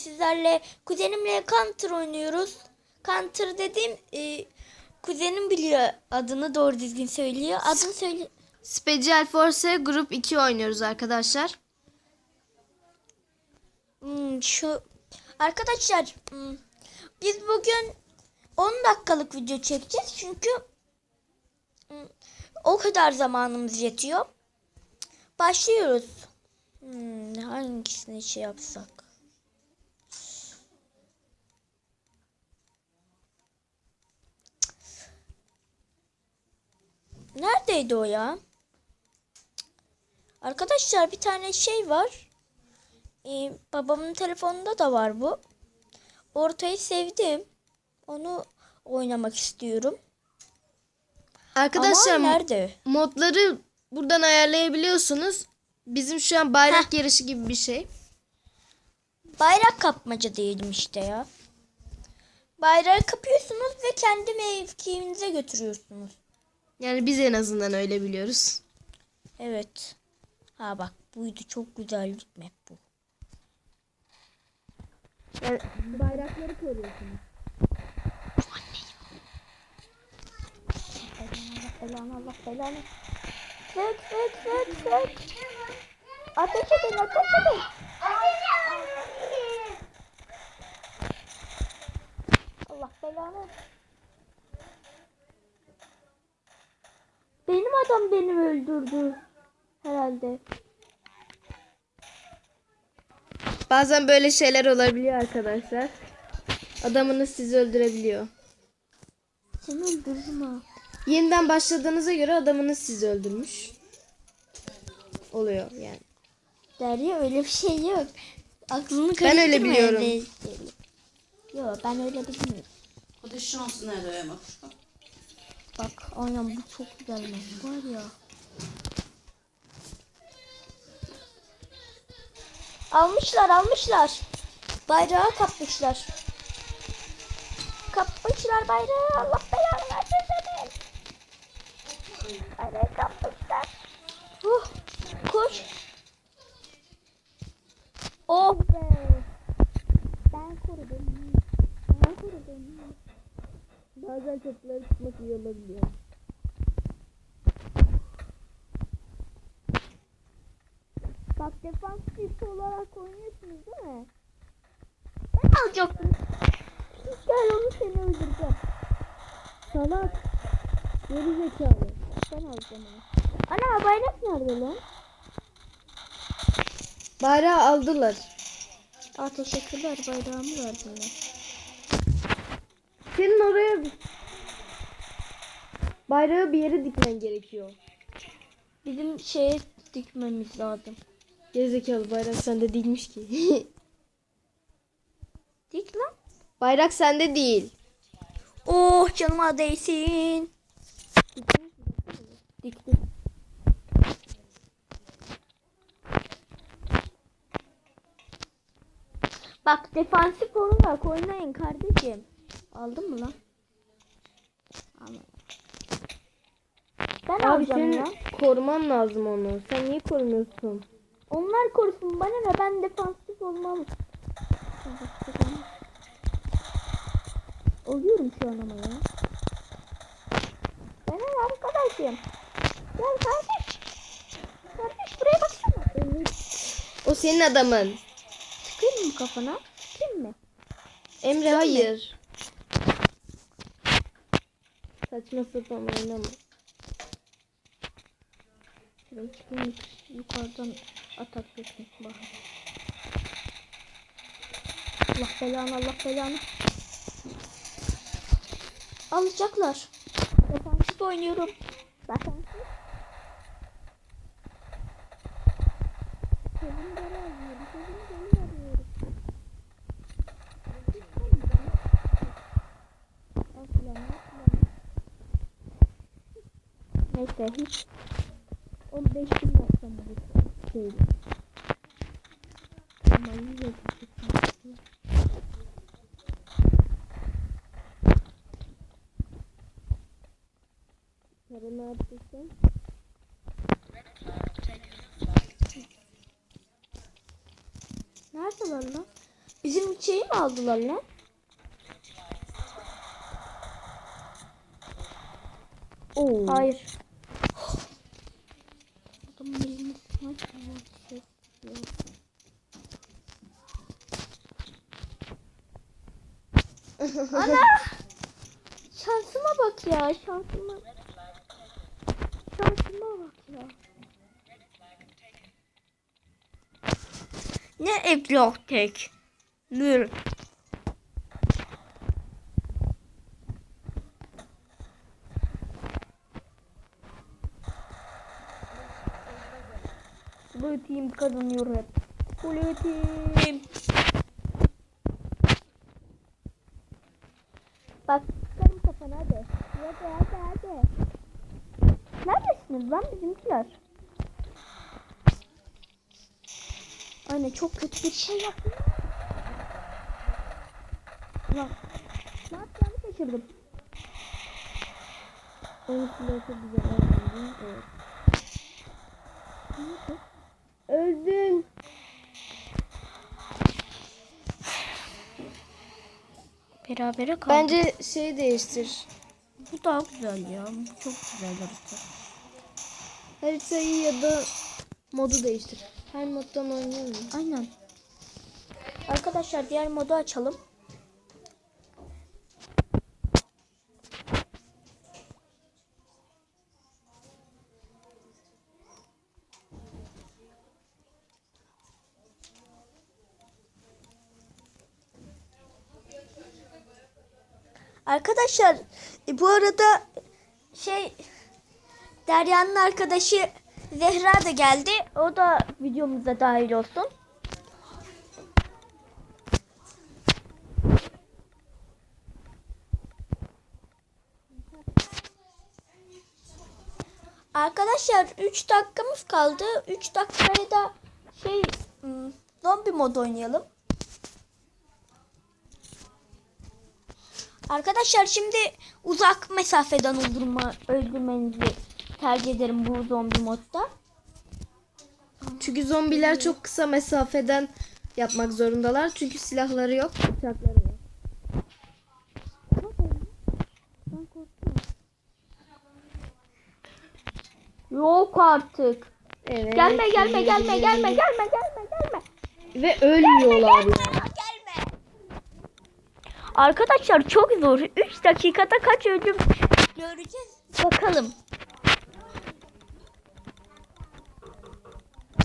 sizlerle kuzenimle Counter oynuyoruz. Counter dediğim e, kuzenim biliyor adını doğru düzgün söylüyor. Adını söyle. Special Force Grup 2 oynuyoruz arkadaşlar. Hmm, şu arkadaşlar hmm, biz bugün 10 dakikalık video çekeceğiz çünkü hmm, o kadar zamanımız yetiyor. Başlıyoruz. Hmm, hangisini şey yapsak? Neredeydi o ya? Arkadaşlar bir tane şey var. Ee, babamın telefonunda da var bu. Ortayı sevdim. Onu oynamak istiyorum. Arkadaşlar Ama nerede? modları buradan ayarlayabiliyorsunuz. Bizim şu an bayrak yarışı gibi bir şey. Bayrak kapmaca diyelim işte ya. Bayrağı kapıyorsunuz ve kendi mevkiinize götürüyorsunuz. Yani biz en azından öyle biliyoruz. Evet. Ha bak buydu çok güzel bir map bu. Yani bayrakları koruyorsunuz. Allah belanı Allah belanı. Sık sık sık sık. Ateş edin ateş edin. Allah belanı. Benim adam beni öldürdü. Herhalde. Bazen böyle şeyler olabiliyor arkadaşlar. Adamınız sizi öldürebiliyor. Seni öldürdüm ha. Yeniden başladığınıza göre adamınız sizi öldürmüş. Oluyor yani. Derya öyle bir şey yok. Aklını Ben öyle karıştırma biliyorum. öyle şeyleri. Yok ben öyle bilmiyorum. Hadi şansı nerede ya bak. Aynen bu çok güzel map var ya. Almışlar almışlar. Bayrağı kapmışlar. Kapmışlar bayrağı. Allah belanı versin senin. Bayrağı kapmışlar. İyi olabiliyor. Bak defansif olarak oynuyorsunuz değil mi? Ben alacaktım. Gel onu seni öldüreceğim. Salak. Geri zekalı. Ben alacağım onu. Ana bayrak nerede lan? Bayrağı aldılar. Aa teşekkürler bayrağımı verdiler. Senin oraya bayrağı bir yere dikmen gerekiyor. Bizim şeye dikmemiz lazım. Gerizekalı bayrak sende değilmiş ki. Dik lan. bayrak sende değil. Oh canıma değsin. Diktim. Bak defansif olarak oynayın kardeşim. Aldın mı lan? Ben Abi alacağım senin ya. koruman lazım onu. Sen niye korumuyorsun? Onlar korusun bana ne ben defansif olmam. Oluyorum şu an ama ya. Ben ne arkadaşım? Gel kardeş. Kardeş buraya baksana. O senin adamın. Sıkayım mı kafana? Sıkayım mı? Emre hayır. Saçma sapan oynama. Şuraya çıkayım yukarıdan atak etmek bak. Allah belanı Allah belanı. Alacaklar. Defansif oynuyorum. Defansif. Sevim geri. Neyse hiç 15 gün yapsam bu şeyi. Ama yine de Paranı arttırsan. Neredeler lan? Bizim şeyi mi aldılar lan? Oo. Hayır. Adamın elini sıkmak şey yok. Ana! Şansıma bak ya, şansıma. Şansıma bak ya. Ne evlok tek? Dur. Blue Team kazanıyor hep. Blue Team. Bak çıkarım kafana hadi. Hadi hadi hadi. Neredesiniz lan bizimkiler? Anne çok kötü bir şey yaptım. Lan. Ne yapacağımı şaşırdım. Oyun silahı çok güzel. Evet. Öldün. Berabere kaldık. Bence şey değiştir. bu daha güzel ya. Bu çok güzel harita. Haritayı ya da modu değiştir. Her moddan oynayalım. Aynen. Arkadaşlar diğer modu açalım. Arkadaşlar e, bu arada şey Derya'nın arkadaşı Zehra da geldi. O da videomuza dahil olsun. Arkadaşlar 3 dakikamız kaldı. 3 dakikaya da şey hmm, zombi mod oynayalım. Arkadaşlar şimdi uzak mesafeden öldürme, öldürmenizi tercih ederim bu zombi modda. Çünkü zombiler çok kısa mesafeden yapmak zorundalar. Çünkü silahları yok, bıçakları yok. Yok artık. Evet. Gelme gelme gelme gelme gelme gelme gelme. Ve ölmüyorlar. ya. Gelme. Arkadaşlar çok zor. 3 dakikada kaç ölüm göreceğiz. Bakalım.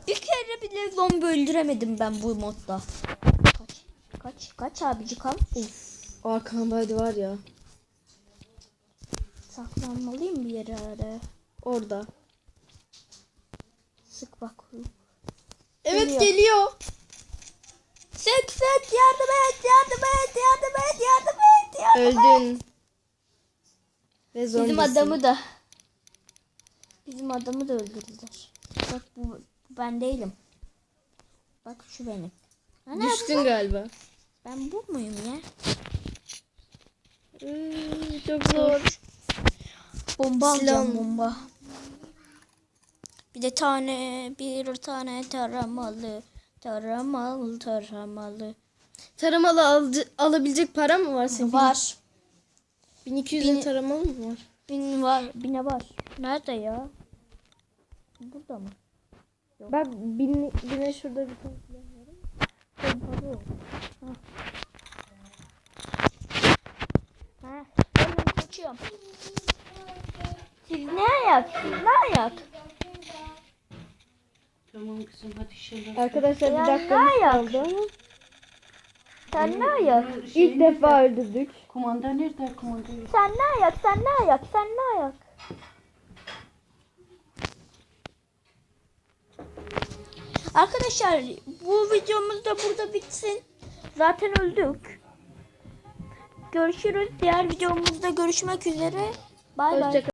Bir kere bile zombi öldüremedim ben bu modda. Kaç. Kaç. Kaç abici kal. Uf. Arkamdaydı var ya. Saklanmalıyım bir yere araya. Orada. Sık bak. Evet Geliyor. geliyor. Sık sık yardım et yardım et yardım et yardım et yardım et. Öldün. Ve zombisin. Bizim adamı da. Bizim adamı da öldürdüler. Bak bu, ben değilim. Bak şu benim. Ana, Düştün galiba. Ben bu muyum ya? Hmm, çok zor. Bomba alacağım bomba. Bir de tane bir tane taramalı. Taramalı taramalı. Taramalı alıcı, alabilecek para mı var senin? Var. 1200 Bin- taramalı mı var? Bin var. Bine var. Nerede ya? Burada mı? Bak bin, bine şurada bir tane o. Ha. Ha. Oğlum kaçıyorum. Siz ne ayak? Siz ne ayak? Tamam kızım hadi şeyler. Arkadaşlar bir dakikamız ne ayak? kaldı Sen ne ayak? ilk defa öldürdük. Kumanda nerede kumanda? Sen ne ayak? Sen ne ayak? Sen ne ayak? Arkadaşlar bu videomuz da burada bitsin. Zaten öldük. Görüşürüz. Diğer videomuzda görüşmek üzere. Bay bay.